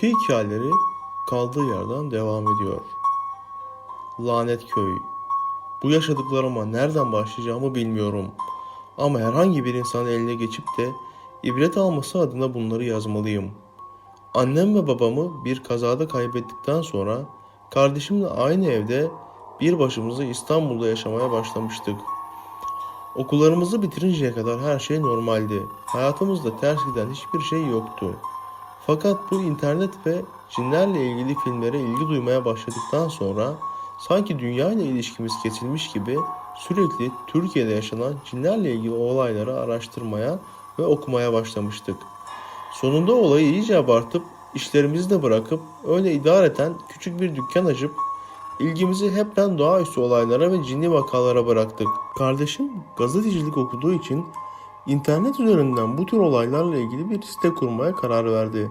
Korku hikayeleri kaldığı yerden devam ediyor. Lanet köy. Bu yaşadıklarıma nereden başlayacağımı bilmiyorum. Ama herhangi bir insanın eline geçip de ibret alması adına bunları yazmalıyım. Annem ve babamı bir kazada kaybettikten sonra kardeşimle aynı evde bir başımıza İstanbul'da yaşamaya başlamıştık. Okullarımızı bitirinceye kadar her şey normaldi. Hayatımızda ters giden hiçbir şey yoktu. Fakat bu internet ve cinlerle ilgili filmlere ilgi duymaya başladıktan sonra sanki dünya ile ilişkimiz kesilmiş gibi sürekli Türkiye'de yaşanan cinlerle ilgili olayları araştırmaya ve okumaya başlamıştık. Sonunda olayı iyice abartıp işlerimizi de bırakıp öyle idareten küçük bir dükkan açıp ilgimizi hepten doğaüstü olaylara ve cinli vakalara bıraktık. Kardeşim gazetecilik okuduğu için internet üzerinden bu tür olaylarla ilgili bir site kurmaya karar verdi.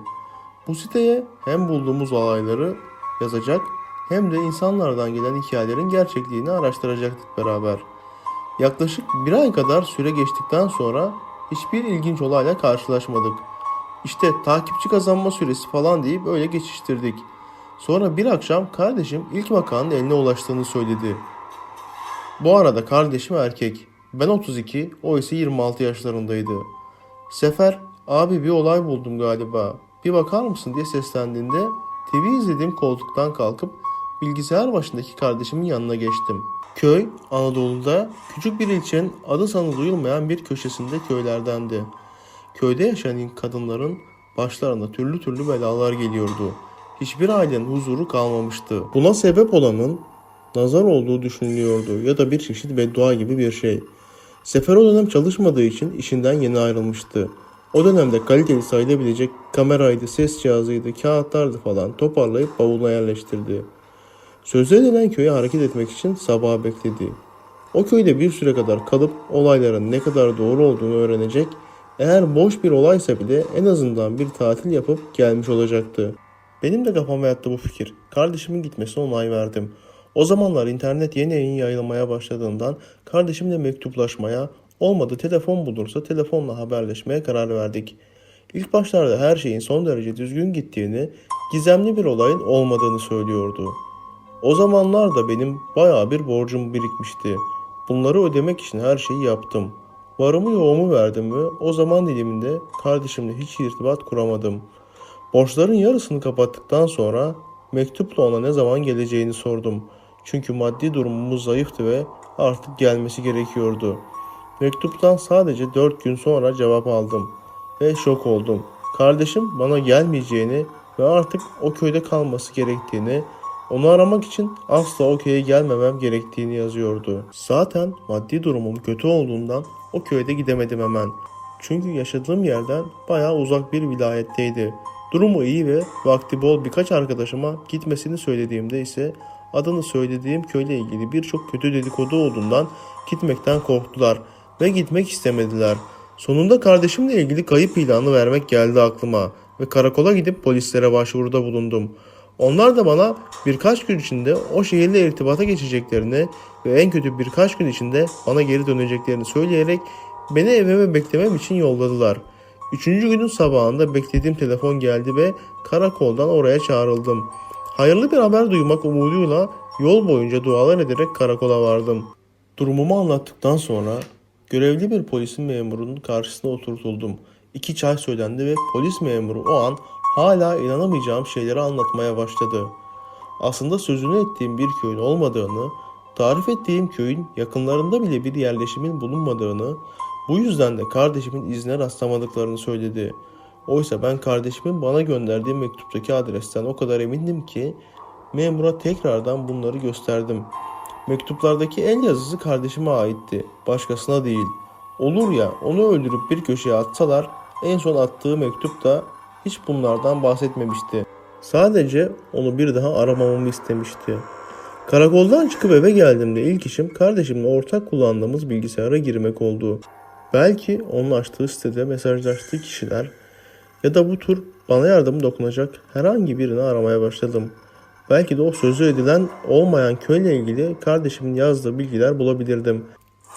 Bu siteye hem bulduğumuz olayları yazacak hem de insanlardan gelen hikayelerin gerçekliğini araştıracaktık beraber. Yaklaşık bir ay kadar süre geçtikten sonra hiçbir ilginç olayla karşılaşmadık. İşte takipçi kazanma süresi falan deyip öyle geçiştirdik. Sonra bir akşam kardeşim ilk vakanın eline ulaştığını söyledi. Bu arada kardeşim erkek. Ben 32, o ise 26 yaşlarındaydı. Sefer, abi bir olay buldum galiba. Bir bakar mısın diye seslendiğinde TV izlediğim koltuktan kalkıp bilgisayar başındaki kardeşimin yanına geçtim. Köy, Anadolu'da küçük bir ilçenin adı sanı duyulmayan bir köşesinde köylerdendi. Köyde yaşayan kadınların başlarına türlü türlü belalar geliyordu. Hiçbir ailenin huzuru kalmamıştı. Buna sebep olanın nazar olduğu düşünülüyordu ya da bir çeşit beddua gibi bir şey. Sefer o dönem çalışmadığı için işinden yeni ayrılmıştı. O dönemde kaliteli sayılabilecek kameraydı, ses cihazıydı, kağıtlardı falan toparlayıp bavuluna yerleştirdi. Sözde edilen köye hareket etmek için sabah bekledi. O köyde bir süre kadar kalıp olayların ne kadar doğru olduğunu öğrenecek, eğer boş bir olaysa bile en azından bir tatil yapıp gelmiş olacaktı. Benim de kafama yattı bu fikir. Kardeşimin gitmesine onay verdim. O zamanlar internet yeni yeni yayılmaya başladığından kardeşimle mektuplaşmaya, olmadı telefon bulursa telefonla haberleşmeye karar verdik. İlk başlarda her şeyin son derece düzgün gittiğini, gizemli bir olayın olmadığını söylüyordu. O zamanlar da benim bayağı bir borcum birikmişti. Bunları ödemek için her şeyi yaptım. Varımı yoğumu verdim ve o zaman diliminde kardeşimle hiç irtibat kuramadım. Borçların yarısını kapattıktan sonra mektupla ona ne zaman geleceğini sordum. Çünkü maddi durumumuz zayıftı ve artık gelmesi gerekiyordu. Mektuptan sadece 4 gün sonra cevap aldım ve şok oldum. Kardeşim bana gelmeyeceğini ve artık o köyde kalması gerektiğini, onu aramak için asla o köye gelmemem gerektiğini yazıyordu. Zaten maddi durumum kötü olduğundan o köyde gidemedim hemen. Çünkü yaşadığım yerden bayağı uzak bir vilayetteydi. Durumu iyi ve vakti bol birkaç arkadaşıma gitmesini söylediğimde ise adını söylediğim köyle ilgili birçok kötü dedikodu olduğundan gitmekten korktular ve gitmek istemediler. Sonunda kardeşimle ilgili kayıp ilanı vermek geldi aklıma ve karakola gidip polislere başvuruda bulundum. Onlar da bana birkaç gün içinde o şehirle irtibata geçeceklerini ve en kötü birkaç gün içinde bana geri döneceklerini söyleyerek beni evime beklemem için yolladılar. Üçüncü günün sabahında beklediğim telefon geldi ve karakoldan oraya çağrıldım. Hayırlı bir haber duymak umuduyla yol boyunca dualar ederek karakola vardım. Durumumu anlattıktan sonra görevli bir polisin memurunun karşısına oturtuldum. İki çay söylendi ve polis memuru o an hala inanamayacağım şeyleri anlatmaya başladı. Aslında sözünü ettiğim bir köyün olmadığını, tarif ettiğim köyün yakınlarında bile bir yerleşimin bulunmadığını, bu yüzden de kardeşimin izine rastlamadıklarını söyledi. Oysa ben kardeşimin bana gönderdiği mektuptaki adresten o kadar emindim ki memura tekrardan bunları gösterdim. Mektuplardaki el yazısı kardeşime aitti, başkasına değil. Olur ya onu öldürüp bir köşeye atsalar en son attığı mektup da hiç bunlardan bahsetmemişti. Sadece onu bir daha aramamamı istemişti. Karakoldan çıkıp eve geldiğimde ilk işim kardeşimle ortak kullandığımız bilgisayara girmek oldu. Belki onun açtığı sitede mesajlaştığı kişiler ya da bu tür bana yardım dokunacak herhangi birini aramaya başladım. Belki de o sözü edilen olmayan köyle ilgili kardeşimin yazdığı bilgiler bulabilirdim.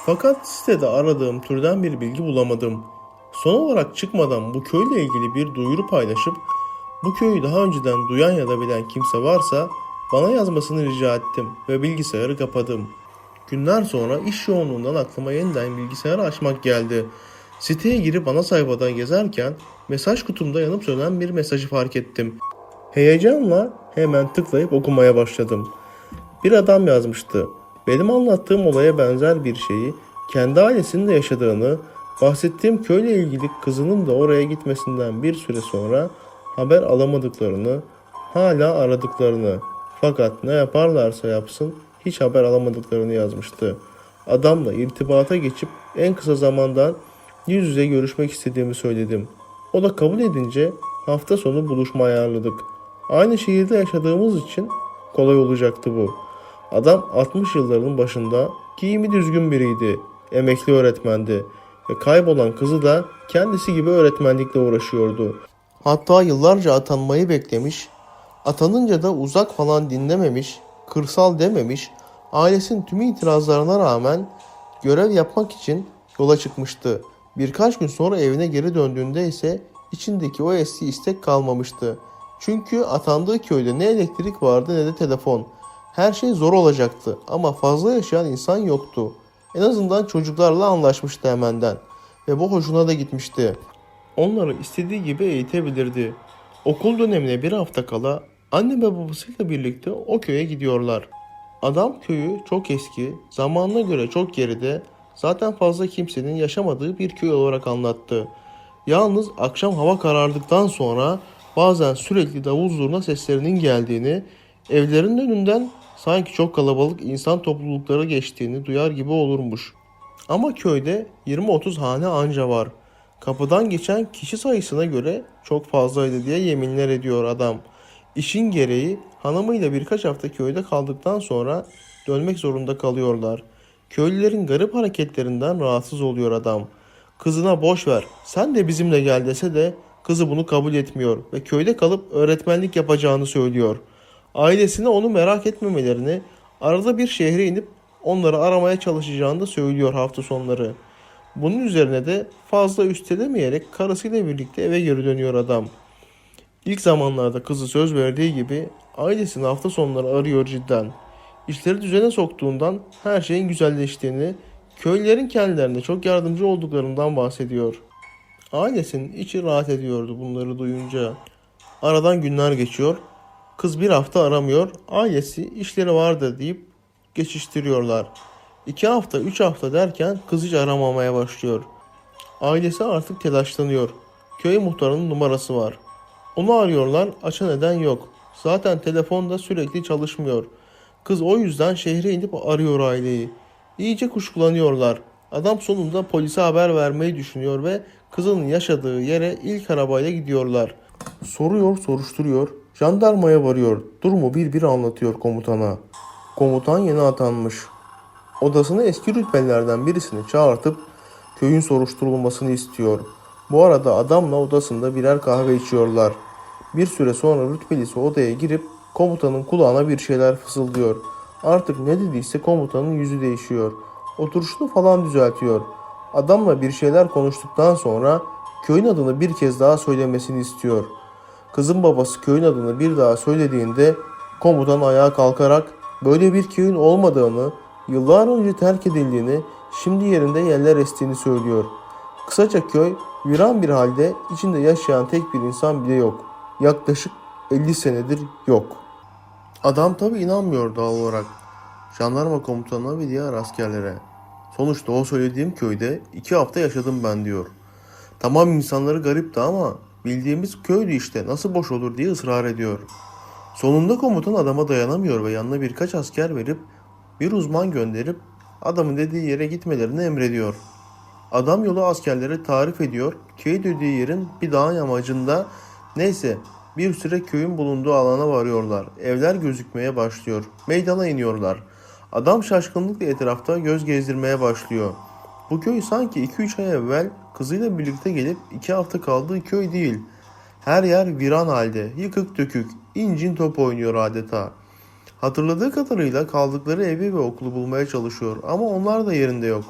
Fakat sitede aradığım türden bir bilgi bulamadım. Son olarak çıkmadan bu köyle ilgili bir duyuru paylaşıp Bu köyü daha önceden duyan ya da bilen kimse varsa bana yazmasını rica ettim ve bilgisayarı kapadım. Günler sonra iş yoğunluğundan aklıma yeniden bilgisayarı açmak geldi. Siteye girip ana sayfadan gezerken mesaj kutumda yanıp sönen bir mesajı fark ettim. Heyecanla hemen tıklayıp okumaya başladım. Bir adam yazmıştı. Benim anlattığım olaya benzer bir şeyi kendi ailesinin de yaşadığını, bahsettiğim köyle ilgili kızının da oraya gitmesinden bir süre sonra haber alamadıklarını, hala aradıklarını fakat ne yaparlarsa yapsın hiç haber alamadıklarını yazmıştı. Adamla irtibata geçip en kısa zamandan yüz yüze görüşmek istediğimi söyledim. O da kabul edince hafta sonu buluşma ayarladık. Aynı şehirde yaşadığımız için kolay olacaktı bu. Adam 60 yılların başında giyimi düzgün biriydi. Emekli öğretmendi. Ve kaybolan kızı da kendisi gibi öğretmenlikle uğraşıyordu. Hatta yıllarca atanmayı beklemiş, atanınca da uzak falan dinlememiş, kırsal dememiş, ailesinin tüm itirazlarına rağmen görev yapmak için yola çıkmıştı. Birkaç gün sonra evine geri döndüğünde ise içindeki o eski istek kalmamıştı. Çünkü atandığı köyde ne elektrik vardı ne de telefon. Her şey zor olacaktı ama fazla yaşayan insan yoktu. En azından çocuklarla anlaşmıştı hemenden. Ve bu hoşuna da gitmişti. Onları istediği gibi eğitebilirdi. Okul dönemine bir hafta kala anne ve babasıyla birlikte o köye gidiyorlar. Adam köyü çok eski, zamanına göre çok geride, zaten fazla kimsenin yaşamadığı bir köy olarak anlattı. Yalnız akşam hava karardıktan sonra bazen sürekli davul zurna seslerinin geldiğini, evlerin önünden sanki çok kalabalık insan toplulukları geçtiğini duyar gibi olurmuş. Ama köyde 20-30 hane anca var. Kapıdan geçen kişi sayısına göre çok fazlaydı diye yeminler ediyor adam. İşin gereği hanımıyla birkaç hafta köyde kaldıktan sonra dönmek zorunda kalıyorlar. Köylülerin garip hareketlerinden rahatsız oluyor adam. Kızına boş ver sen de bizimle gel dese de kızı bunu kabul etmiyor ve köyde kalıp öğretmenlik yapacağını söylüyor. Ailesine onu merak etmemelerini, arada bir şehre inip onları aramaya çalışacağını da söylüyor hafta sonları. Bunun üzerine de fazla üstelemeyerek karısıyla birlikte eve geri dönüyor adam. İlk zamanlarda kızı söz verdiği gibi ailesini hafta sonları arıyor cidden. İşleri düzene soktuğundan her şeyin güzelleştiğini, köylülerin kendilerine çok yardımcı olduklarından bahsediyor. Ailesinin içi rahat ediyordu bunları duyunca. Aradan günler geçiyor. Kız bir hafta aramıyor. Ailesi işleri vardı deyip geçiştiriyorlar. İki hafta, üç hafta derken kız hiç aramamaya başlıyor. Ailesi artık telaşlanıyor. Köy muhtarının numarası var. Onu arıyorlar, açan eden yok. Zaten telefon da sürekli çalışmıyor. Kız o yüzden şehre inip arıyor aileyi. İyice kuşkulanıyorlar. Adam sonunda polise haber vermeyi düşünüyor ve kızının yaşadığı yere ilk arabayla gidiyorlar. Soruyor, soruşturuyor. Jandarmaya varıyor. Durumu bir bir anlatıyor komutana. Komutan yeni atanmış. Odasına eski rütbelilerden birisini çağırtıp köyün soruşturulmasını istiyor. Bu arada adamla odasında birer kahve içiyorlar. Bir süre sonra rütbelisi odaya girip komutanın kulağına bir şeyler fısıldıyor. Artık ne dediyse komutanın yüzü değişiyor. Oturuşunu falan düzeltiyor. Adamla bir şeyler konuştuktan sonra köyün adını bir kez daha söylemesini istiyor. Kızın babası köyün adını bir daha söylediğinde komutan ayağa kalkarak böyle bir köyün olmadığını, yıllar önce terk edildiğini, şimdi yerinde yerler estiğini söylüyor. Kısaca köy viran bir halde içinde yaşayan tek bir insan bile yok. Yaklaşık 50 senedir yok. Adam tabi inanmıyor doğal olarak. Jandarma komutanına ve diğer askerlere. Sonuçta o söylediğim köyde iki hafta yaşadım ben diyor. Tamam insanları garipti ama bildiğimiz köydü işte nasıl boş olur diye ısrar ediyor. Sonunda komutan adama dayanamıyor ve yanına birkaç asker verip bir uzman gönderip adamın dediği yere gitmelerini emrediyor. Adam yolu askerlere tarif ediyor. Köy dediği yerin bir dağın yamacında neyse bir süre köyün bulunduğu alana varıyorlar. Evler gözükmeye başlıyor. Meydana iniyorlar. Adam şaşkınlıkla etrafta göz gezdirmeye başlıyor. Bu köy sanki 2-3 ay evvel kızıyla birlikte gelip 2 hafta kaldığı köy değil. Her yer viran halde, yıkık dökük, incin top oynuyor adeta. Hatırladığı kadarıyla kaldıkları evi ve okulu bulmaya çalışıyor ama onlar da yerinde yok.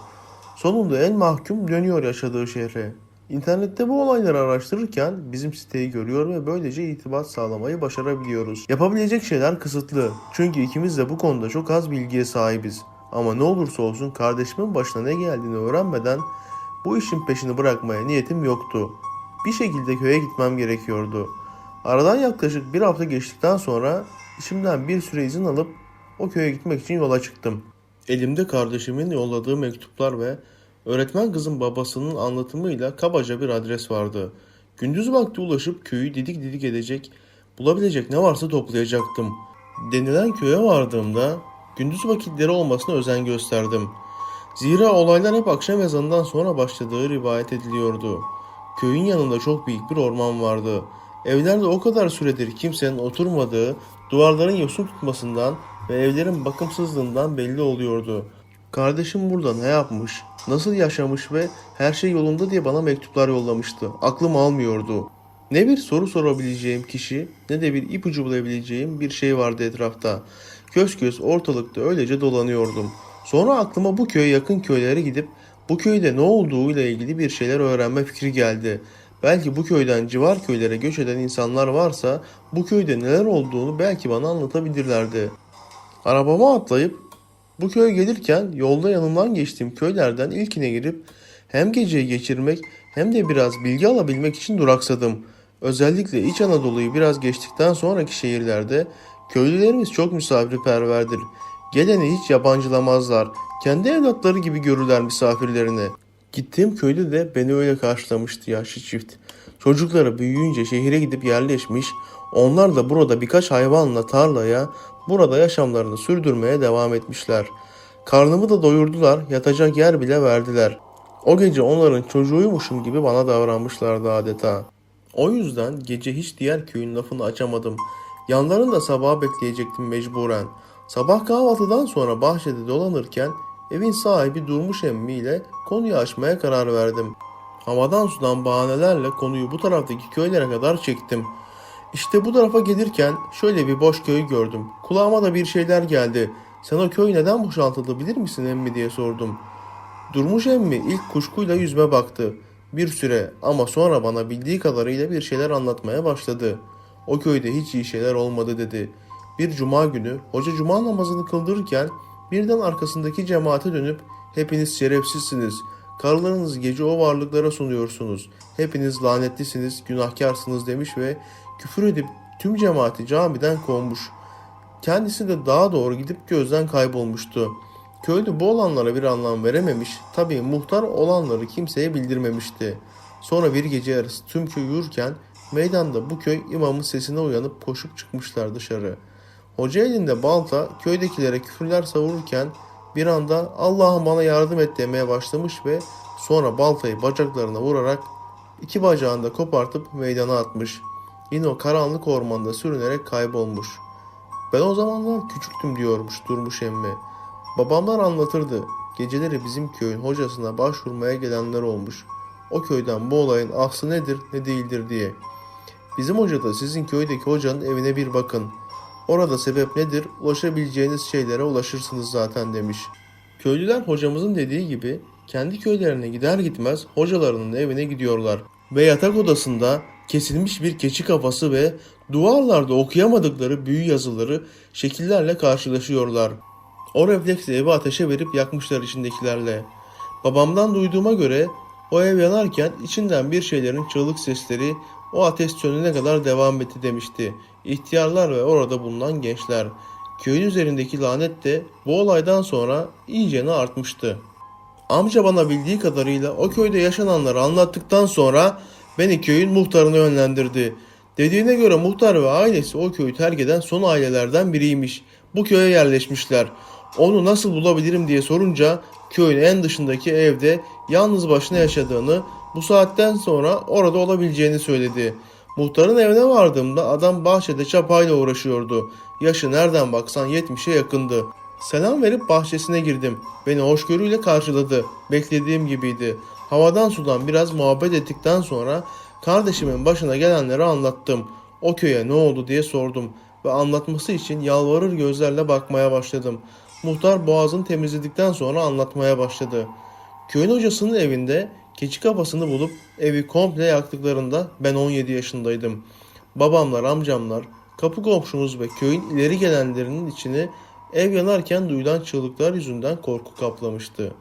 Sonunda en mahkum dönüyor yaşadığı şehre. İnternette bu olayları araştırırken bizim siteyi görüyor ve böylece irtibat sağlamayı başarabiliyoruz. Yapabilecek şeyler kısıtlı. Çünkü ikimiz de bu konuda çok az bilgiye sahibiz. Ama ne olursa olsun kardeşimin başına ne geldiğini öğrenmeden bu işin peşini bırakmaya niyetim yoktu. Bir şekilde köye gitmem gerekiyordu. Aradan yaklaşık bir hafta geçtikten sonra işimden bir süre izin alıp o köye gitmek için yola çıktım. Elimde kardeşimin yolladığı mektuplar ve öğretmen kızın babasının anlatımıyla kabaca bir adres vardı. Gündüz vakti ulaşıp köyü didik didik edecek, bulabilecek ne varsa toplayacaktım. Denilen köye vardığımda gündüz vakitleri olmasına özen gösterdim. Zira olaylar hep akşam ezanından sonra başladığı rivayet ediliyordu. Köyün yanında çok büyük bir orman vardı. Evlerde o kadar süredir kimsenin oturmadığı, duvarların yosun tutmasından ve evlerin bakımsızlığından belli oluyordu. Kardeşim burada ne yapmış, nasıl yaşamış ve her şey yolunda diye bana mektuplar yollamıştı. Aklım almıyordu. Ne bir soru sorabileceğim kişi ne de bir ipucu bulabileceğim bir şey vardı etrafta. Köz köz ortalıkta öylece dolanıyordum. Sonra aklıma bu köye yakın köylere gidip bu köyde ne olduğuyla ilgili bir şeyler öğrenme fikri geldi. Belki bu köyden civar köylere göç eden insanlar varsa bu köyde neler olduğunu belki bana anlatabilirlerdi. Arabama atlayıp bu köye gelirken yolda yanımdan geçtiğim köylerden ilkine girip hem geceyi geçirmek hem de biraz bilgi alabilmek için duraksadım. Özellikle İç Anadolu'yu biraz geçtikten sonraki şehirlerde köylülerimiz çok misafirperverdir. Geleni hiç yabancılamazlar. Kendi evlatları gibi görürler misafirlerini. Gittiğim köyde de beni öyle karşılamıştı yaşlı çift. Çocukları büyüyünce şehire gidip yerleşmiş, onlar da burada birkaç hayvanla tarlaya, burada yaşamlarını sürdürmeye devam etmişler. Karnımı da doyurdular, yatacak yer bile verdiler. O gece onların çocuğuymuşum gibi bana davranmışlardı adeta. O yüzden gece hiç diğer köyün lafını açamadım. Yanlarında sabaha bekleyecektim mecburen. Sabah kahvaltıdan sonra bahçede dolanırken evin sahibi Durmuş emmiyle konuyu açmaya karar verdim. Havadan sudan bahanelerle konuyu bu taraftaki köylere kadar çektim. İşte bu tarafa gelirken şöyle bir boş köy gördüm. Kulağıma da bir şeyler geldi. Sen o köy neden boşaltıldı bilir misin emmi diye sordum. Durmuş emmi ilk kuşkuyla yüzme baktı. Bir süre ama sonra bana bildiği kadarıyla bir şeyler anlatmaya başladı. O köyde hiç iyi şeyler olmadı dedi. Bir cuma günü hoca cuma namazını kıldırırken birden arkasındaki cemaate dönüp hepiniz şerefsizsiniz. Karılarınız gece o varlıklara sunuyorsunuz. Hepiniz lanetlisiniz, günahkarsınız demiş ve küfür edip tüm cemaati camiden kovmuş. Kendisi de daha doğru gidip gözden kaybolmuştu. Köylü bu olanlara bir anlam verememiş, tabii muhtar olanları kimseye bildirmemişti. Sonra bir gece yarısı tüm köy uyurken meydanda bu köy imamın sesine uyanıp koşup çıkmışlar dışarı. Hoca elinde balta köydekilere küfürler savururken bir anda Allah'ım bana yardım et demeye başlamış ve sonra baltayı bacaklarına vurarak iki bacağını da kopartıp meydana atmış. Yine o karanlık ormanda sürünerek kaybolmuş. Ben o zamanlar küçüktüm diyormuş Durmuş emmi. Babamlar anlatırdı. Geceleri bizim köyün hocasına başvurmaya gelenler olmuş. O köyden bu olayın aslı nedir ne değildir diye. Bizim hoca da sizin köydeki hocanın evine bir bakın. Orada sebep nedir ulaşabileceğiniz şeylere ulaşırsınız zaten demiş. Köylüler hocamızın dediği gibi kendi köylerine gider gitmez hocalarının evine gidiyorlar. Ve yatak odasında kesilmiş bir keçi kafası ve duvarlarda okuyamadıkları büyü yazıları şekillerle karşılaşıyorlar. O refleksle evi ateşe verip yakmışlar içindekilerle. Babamdan duyduğuma göre o ev yanarken içinden bir şeylerin çığlık sesleri o ateş sönene kadar devam etti demişti. İhtiyarlar ve orada bulunan gençler. Köyün üzerindeki lanet de bu olaydan sonra iyicene artmıştı. Amca bana bildiği kadarıyla o köyde yaşananları anlattıktan sonra beni köyün muhtarına yönlendirdi. Dediğine göre muhtar ve ailesi o köyü terk eden son ailelerden biriymiş. Bu köye yerleşmişler. Onu nasıl bulabilirim diye sorunca köyün en dışındaki evde yalnız başına yaşadığını, bu saatten sonra orada olabileceğini söyledi. Muhtarın evine vardığımda adam bahçede çapayla uğraşıyordu. Yaşı nereden baksan 70'e yakındı. Selam verip bahçesine girdim. Beni hoşgörüyle karşıladı. Beklediğim gibiydi. Havadan sudan biraz muhabbet ettikten sonra kardeşimin başına gelenleri anlattım. O köye ne oldu diye sordum ve anlatması için yalvarır gözlerle bakmaya başladım. Muhtar boğazını temizledikten sonra anlatmaya başladı. Köyün hocasının evinde Keçi kafasını bulup evi komple yaktıklarında ben 17 yaşındaydım. Babamlar, amcamlar, kapı komşumuz ve köyün ileri gelenlerinin içini ev yanarken duyulan çığlıklar yüzünden korku kaplamıştı.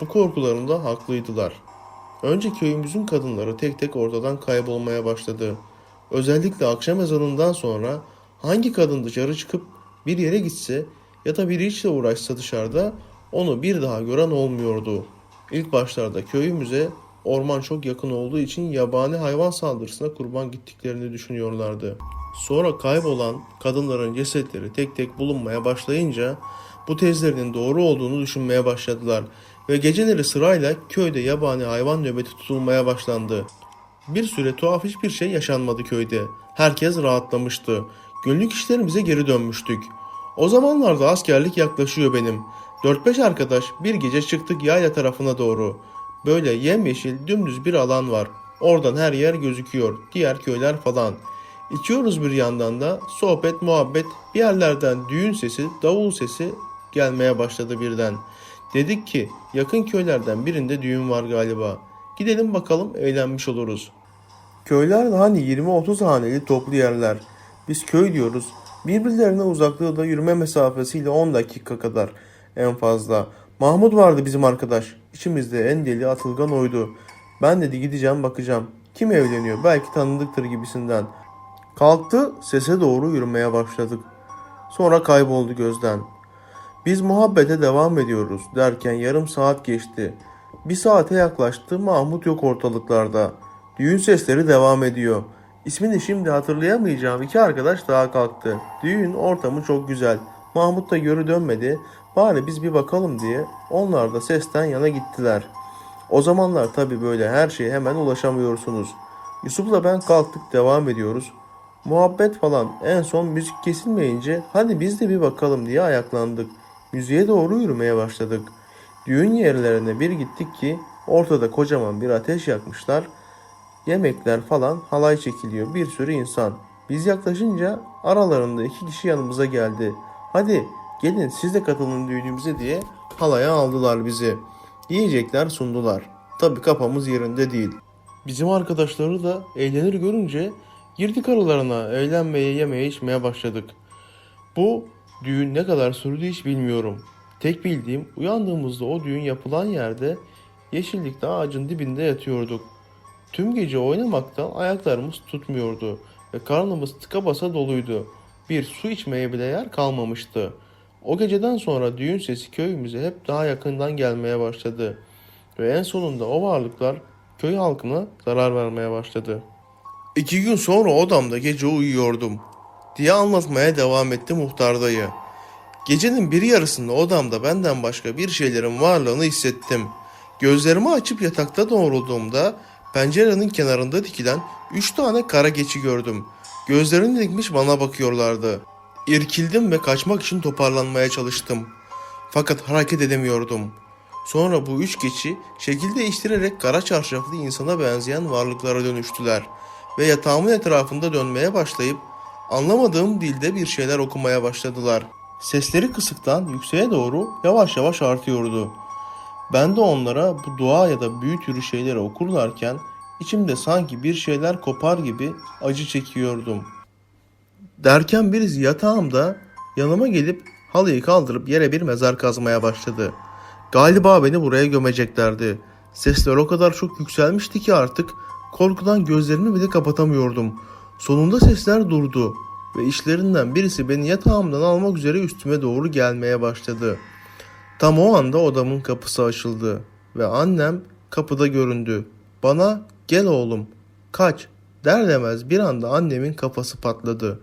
Bu korkularında haklıydılar. Önce köyümüzün kadınları tek tek ortadan kaybolmaya başladı. Özellikle akşam ezanından sonra hangi kadın dışarı çıkıp bir yere gitse ya da bir işle uğraşsa dışarıda onu bir daha gören olmuyordu. İlk başlarda köyümüze orman çok yakın olduğu için yabani hayvan saldırısına kurban gittiklerini düşünüyorlardı. Sonra kaybolan kadınların cesetleri tek tek bulunmaya başlayınca bu tezlerinin doğru olduğunu düşünmeye başladılar ve geceleri sırayla köyde yabani hayvan nöbeti tutulmaya başlandı. Bir süre tuhaf hiçbir şey yaşanmadı köyde. Herkes rahatlamıştı. Günlük işlerimize geri dönmüştük. O zamanlarda askerlik yaklaşıyor benim. 4-5 arkadaş bir gece çıktık yayla tarafına doğru. Böyle yemyeşil dümdüz bir alan var. Oradan her yer gözüküyor. Diğer köyler falan. İçiyoruz bir yandan da sohbet muhabbet bir yerlerden düğün sesi davul sesi gelmeye başladı birden. Dedik ki yakın köylerden birinde düğün var galiba. Gidelim bakalım eğlenmiş oluruz. Köyler hani 20-30 haneli toplu yerler. Biz köy diyoruz. Birbirlerine uzaklığı da yürüme mesafesiyle 10 dakika kadar en fazla. Mahmut vardı bizim arkadaş. İçimizde en deli atılgan oydu. Ben dedi gideceğim bakacağım. Kim evleniyor? Belki tanıdıktır gibisinden. Kalktı sese doğru yürümeye başladık. Sonra kayboldu gözden. Biz muhabbete devam ediyoruz derken yarım saat geçti. Bir saate yaklaştı Mahmut yok ortalıklarda. Düğün sesleri devam ediyor. İsmini şimdi hatırlayamayacağım iki arkadaş daha kalktı. Düğün ortamı çok güzel. Mahmut da görü dönmedi. Bari biz bir bakalım diye onlar da sesten yana gittiler. O zamanlar tabi böyle her şeye hemen ulaşamıyorsunuz. Yusuf'la ben kalktık devam ediyoruz. Muhabbet falan en son müzik kesilmeyince hadi biz de bir bakalım diye ayaklandık. Müziğe doğru yürümeye başladık. Düğün yerlerine bir gittik ki ortada kocaman bir ateş yakmışlar. Yemekler falan halay çekiliyor bir sürü insan. Biz yaklaşınca aralarında iki kişi yanımıza geldi. Hadi gelin siz de katılın düğünümüze diye halaya aldılar bizi. Yiyecekler sundular. Tabi kafamız yerinde değil. Bizim arkadaşları da eğlenir görünce girdik aralarına eğlenmeye yemeye içmeye başladık. Bu düğün ne kadar sürdü hiç bilmiyorum. Tek bildiğim uyandığımızda o düğün yapılan yerde yeşillikte ağacın dibinde yatıyorduk. Tüm gece oynamaktan ayaklarımız tutmuyordu ve karnımız tıka basa doluydu. Bir su içmeye bile yer kalmamıştı. O geceden sonra düğün sesi köyümüze hep daha yakından gelmeye başladı. Ve en sonunda o varlıklar köy halkına zarar vermeye başladı. İki gün sonra odamda gece uyuyordum diye anlatmaya devam etti muhtar dayı. Gecenin bir yarısında odamda benden başka bir şeylerin varlığını hissettim. Gözlerimi açıp yatakta doğrulduğumda pencerenin kenarında dikilen üç tane kara geçi gördüm. Gözlerini dikmiş bana bakıyorlardı. İrkildim ve kaçmak için toparlanmaya çalıştım. Fakat hareket edemiyordum. Sonra bu üç geçi şekil değiştirerek kara çarşaflı insana benzeyen varlıklara dönüştüler ve yatağımın etrafında dönmeye başlayıp anlamadığım dilde bir şeyler okumaya başladılar. Sesleri kısıktan yükseğe doğru yavaş yavaş artıyordu. Ben de onlara bu dua ya da büyü türü şeyleri okurlarken içimde sanki bir şeyler kopar gibi acı çekiyordum. Derken birisi yatağımda yanıma gelip halıyı kaldırıp yere bir mezar kazmaya başladı. Galiba beni buraya gömeceklerdi. Sesler o kadar çok yükselmişti ki artık korkudan gözlerimi bile kapatamıyordum. Sonunda sesler durdu ve işlerinden birisi beni yatağımdan almak üzere üstüme doğru gelmeye başladı. Tam o anda odamın kapısı açıldı ve annem kapıda göründü. Bana gel oğlum kaç der demez bir anda annemin kafası patladı.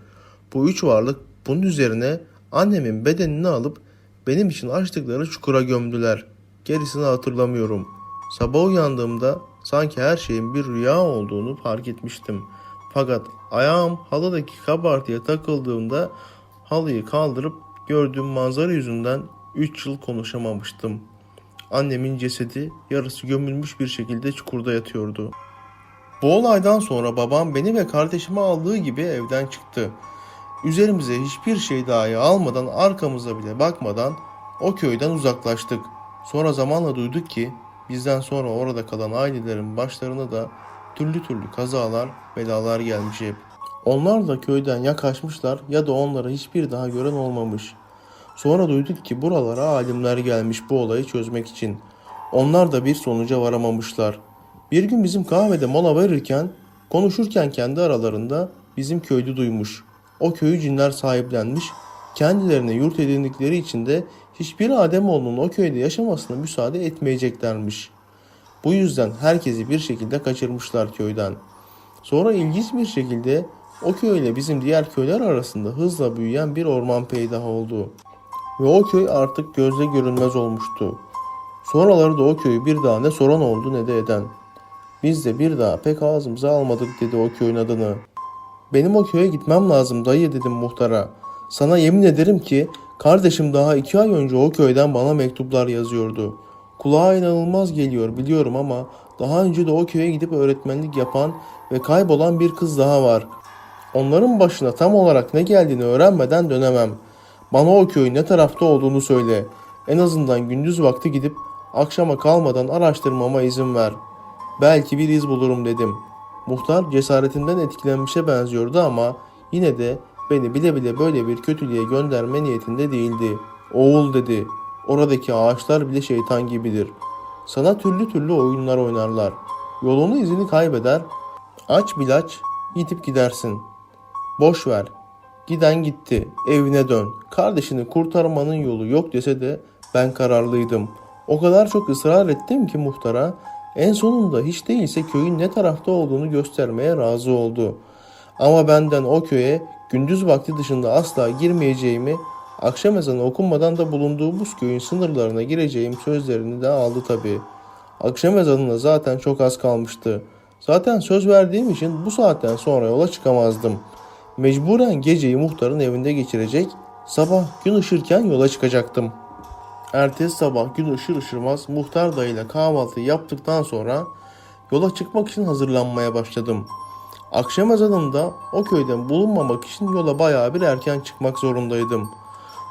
Bu üç varlık bunun üzerine annemin bedenini alıp benim için açtıkları çukura gömdüler. Gerisini hatırlamıyorum. Sabah uyandığımda sanki her şeyin bir rüya olduğunu fark etmiştim. Fakat ayağım halıdaki kabartıya takıldığımda halıyı kaldırıp gördüğüm manzara yüzünden 3 yıl konuşamamıştım. Annemin cesedi yarısı gömülmüş bir şekilde çukurda yatıyordu. Bu olaydan sonra babam beni ve kardeşimi aldığı gibi evden çıktı. Üzerimize hiçbir şey dahi almadan arkamıza bile bakmadan o köyden uzaklaştık. Sonra zamanla duyduk ki Bizden sonra orada kalan ailelerin başlarına da türlü türlü kazalar, belalar gelmiş hep. Onlar da köyden ya kaçmışlar ya da onları hiçbir daha gören olmamış. Sonra duyduk ki buralara alimler gelmiş bu olayı çözmek için. Onlar da bir sonuca varamamışlar. Bir gün bizim kahvede mola verirken, konuşurken kendi aralarında bizim köylü duymuş. O köyü cinler sahiplenmiş, kendilerine yurt edindikleri için de hiçbir Ademoğlunun o köyde yaşamasına müsaade etmeyeceklermiş. Bu yüzden herkesi bir şekilde kaçırmışlar köyden. Sonra ilginç bir şekilde o köyle bizim diğer köyler arasında hızla büyüyen bir orman peydah oldu. Ve o köy artık gözle görünmez olmuştu. Sonraları da o köyü bir daha ne soran oldu ne de eden. Biz de bir daha pek ağzımıza almadık dedi o köyün adını. Benim o köye gitmem lazım dayı dedim muhtara. Sana yemin ederim ki kardeşim daha iki ay önce o köyden bana mektuplar yazıyordu. Kulağa inanılmaz geliyor biliyorum ama daha önce de o köye gidip öğretmenlik yapan ve kaybolan bir kız daha var. Onların başına tam olarak ne geldiğini öğrenmeden dönemem. Bana o köyün ne tarafta olduğunu söyle. En azından gündüz vakti gidip akşama kalmadan araştırmama izin ver. Belki bir iz bulurum dedim. Muhtar cesaretimden etkilenmişe benziyordu ama yine de beni bile bile böyle bir kötülüğe gönderme niyetinde değildi. Oğul dedi. Oradaki ağaçlar bile şeytan gibidir. Sana türlü türlü oyunlar oynarlar. Yolunu izini kaybeder. Aç bilaç, yitip gidersin. Boş ver. Giden gitti. Evine dön. Kardeşini kurtarmanın yolu yok dese de ben kararlıydım. O kadar çok ısrar ettim ki muhtara en sonunda hiç değilse köyün ne tarafta olduğunu göstermeye razı oldu. Ama benden o köye gündüz vakti dışında asla girmeyeceğimi, akşam ezanı okunmadan da bulunduğumuz köyün sınırlarına gireceğim sözlerini de aldı tabii. Akşam ezanına zaten çok az kalmıştı. Zaten söz verdiğim için bu saatten sonra yola çıkamazdım. Mecburen geceyi muhtarın evinde geçirecek, sabah gün ışırken yola çıkacaktım. Ertesi sabah gün ışır ışırmaz muhtar dayıyla kahvaltı yaptıktan sonra yola çıkmak için hazırlanmaya başladım. Akşam ezanında o köyden bulunmamak için yola bayağı bir erken çıkmak zorundaydım.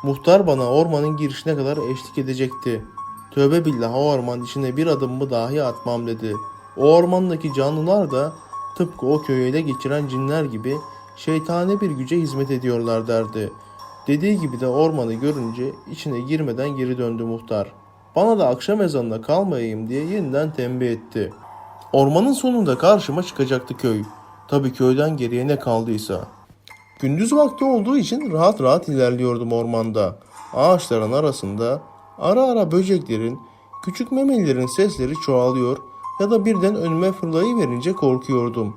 Muhtar bana ormanın girişine kadar eşlik edecekti. Tövbe billah o orman içine bir adımımı dahi atmam dedi. O ormandaki canlılar da tıpkı o köyü ele geçiren cinler gibi şeytani bir güce hizmet ediyorlar derdi. Dediği gibi de ormanı görünce içine girmeden geri döndü muhtar. Bana da akşam ezanına kalmayayım diye yeniden tembih etti. Ormanın sonunda karşıma çıkacaktı köy. Tabii köyden geriye ne kaldıysa. Gündüz vakti olduğu için rahat rahat ilerliyordum ormanda. Ağaçların arasında ara ara böceklerin, küçük memelilerin sesleri çoğalıyor ya da birden önüme fırlayıverince korkuyordum.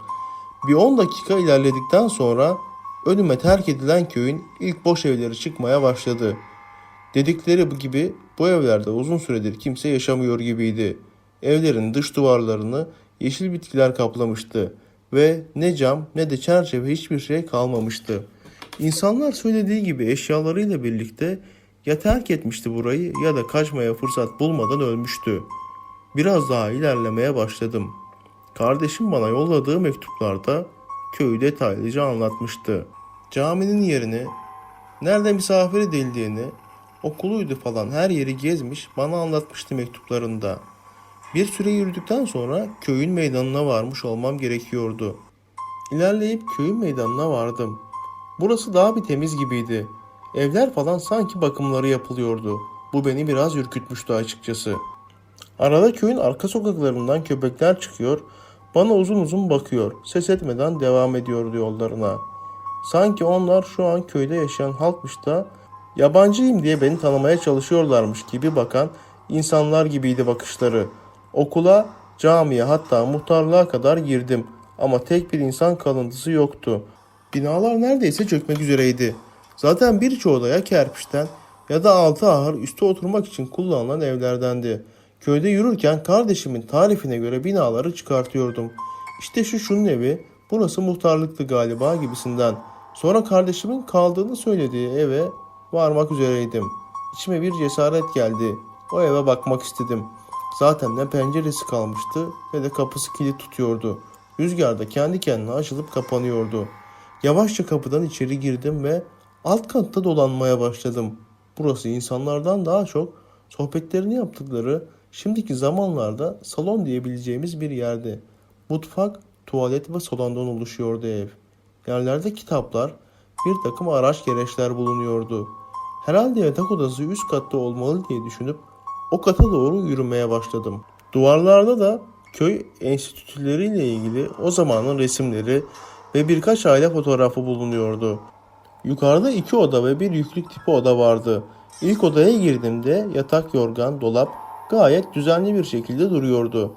Bir 10 dakika ilerledikten sonra önüme terk edilen köyün ilk boş evleri çıkmaya başladı. Dedikleri gibi bu evlerde uzun süredir kimse yaşamıyor gibiydi. Evlerin dış duvarlarını yeşil bitkiler kaplamıştı ve ne cam ne de çerçeve hiçbir şey kalmamıştı. İnsanlar söylediği gibi eşyalarıyla birlikte ya terk etmişti burayı ya da kaçmaya fırsat bulmadan ölmüştü. Biraz daha ilerlemeye başladım. Kardeşim bana yolladığı mektuplarda köyü detaylıca anlatmıştı. Caminin yerini, nerede misafir edildiğini, okuluydu falan her yeri gezmiş bana anlatmıştı mektuplarında. Bir süre yürüdükten sonra köyün meydanına varmış olmam gerekiyordu. İlerleyip köyün meydanına vardım. Burası daha bir temiz gibiydi. Evler falan sanki bakımları yapılıyordu. Bu beni biraz ürkütmüştü açıkçası. Arada köyün arka sokaklarından köpekler çıkıyor, bana uzun uzun bakıyor, ses etmeden devam ediyordu yollarına. Sanki onlar şu an köyde yaşayan halkmış da yabancıyım diye beni tanımaya çalışıyorlarmış gibi bakan insanlar gibiydi bakışları. Okula, camiye hatta muhtarlığa kadar girdim ama tek bir insan kalıntısı yoktu. Binalar neredeyse çökmek üzereydi. Zaten birçoğu da ya kerpiçten ya da altı ahır üstü oturmak için kullanılan evlerdendi. Köyde yürürken kardeşimin tarifine göre binaları çıkartıyordum. İşte şu şunun evi, burası muhtarlıktı galiba gibisinden. Sonra kardeşimin kaldığını söylediği eve varmak üzereydim. İçime bir cesaret geldi. O eve bakmak istedim. Zaten ne penceresi kalmıştı ne de kapısı kilit tutuyordu. Rüzgarda kendi kendine açılıp kapanıyordu. Yavaşça kapıdan içeri girdim ve alt katta dolanmaya başladım. Burası insanlardan daha çok sohbetlerini yaptıkları Şimdiki zamanlarda salon diyebileceğimiz bir yerde. Mutfak, tuvalet ve salondan oluşuyordu ev. Yerlerde kitaplar, bir takım araç gereçler bulunuyordu. Herhalde yatak odası üst katta olmalı diye düşünüp o kata doğru yürümeye başladım. Duvarlarda da köy enstitüleriyle ilgili o zamanın resimleri ve birkaç aile fotoğrafı bulunuyordu. Yukarıda iki oda ve bir yüklük tipi oda vardı. İlk odaya girdiğimde yatak, yorgan, dolap gayet düzenli bir şekilde duruyordu.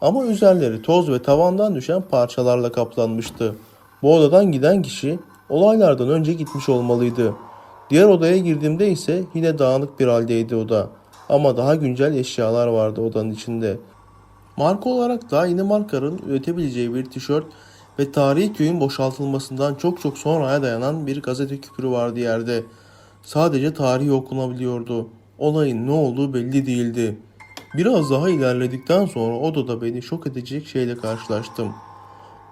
Ama üzerleri toz ve tavandan düşen parçalarla kaplanmıştı. Bu odadan giden kişi olaylardan önce gitmiş olmalıydı. Diğer odaya girdiğimde ise yine dağınık bir haldeydi oda. Ama daha güncel eşyalar vardı odanın içinde. Marka olarak da yine markanın üretebileceği bir tişört ve tarihi köyün boşaltılmasından çok çok sonraya dayanan bir gazete küpürü vardı yerde. Sadece tarihi okunabiliyordu. Olayın ne olduğu belli değildi. Biraz daha ilerledikten sonra odada beni şok edecek şeyle karşılaştım.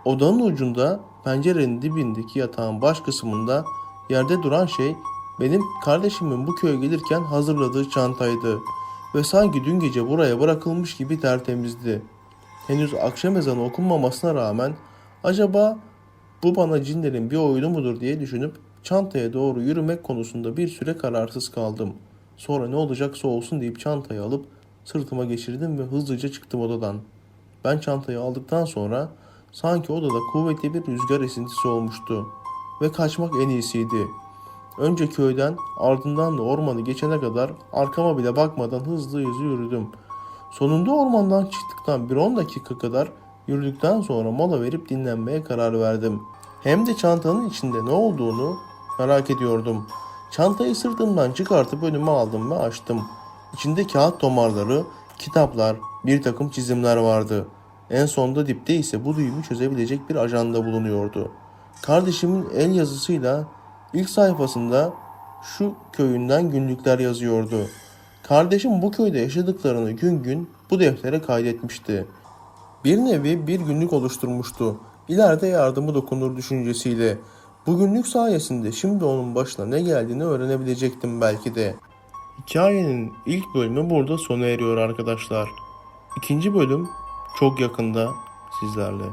Odanın ucunda pencerenin dibindeki yatağın baş kısmında yerde duran şey benim kardeşimin bu köye gelirken hazırladığı çantaydı ve sanki dün gece buraya bırakılmış gibi tertemizdi. Henüz akşam ezanı okunmamasına rağmen acaba bu bana cinlerin bir oyunu mudur diye düşünüp çantaya doğru yürümek konusunda bir süre kararsız kaldım. Sonra ne olacaksa olsun deyip çantayı alıp sırtıma geçirdim ve hızlıca çıktım odadan. Ben çantayı aldıktan sonra sanki odada kuvvetli bir rüzgar esintisi olmuştu ve kaçmak en iyisiydi. Önce köyden ardından da ormanı geçene kadar arkama bile bakmadan hızlı hızlı yürüdüm. Sonunda ormandan çıktıktan bir 10 dakika kadar yürüdükten sonra mola verip dinlenmeye karar verdim. Hem de çantanın içinde ne olduğunu merak ediyordum. Çantayı sırtımdan çıkartıp önüme aldım ve açtım. İçinde kağıt tomarları, kitaplar, bir takım çizimler vardı. En sonda dipte ise bu düğümü çözebilecek bir ajanda bulunuyordu. Kardeşimin el yazısıyla ilk sayfasında şu köyünden günlükler yazıyordu. Kardeşim bu köyde yaşadıklarını gün gün bu deftere kaydetmişti. Bir nevi bir günlük oluşturmuştu. İleride yardımı dokunur düşüncesiyle. Bu günlük sayesinde şimdi onun başına ne geldiğini öğrenebilecektim belki de. Hikayenin ilk bölümü burada sona eriyor arkadaşlar. İkinci bölüm çok yakında sizlerle.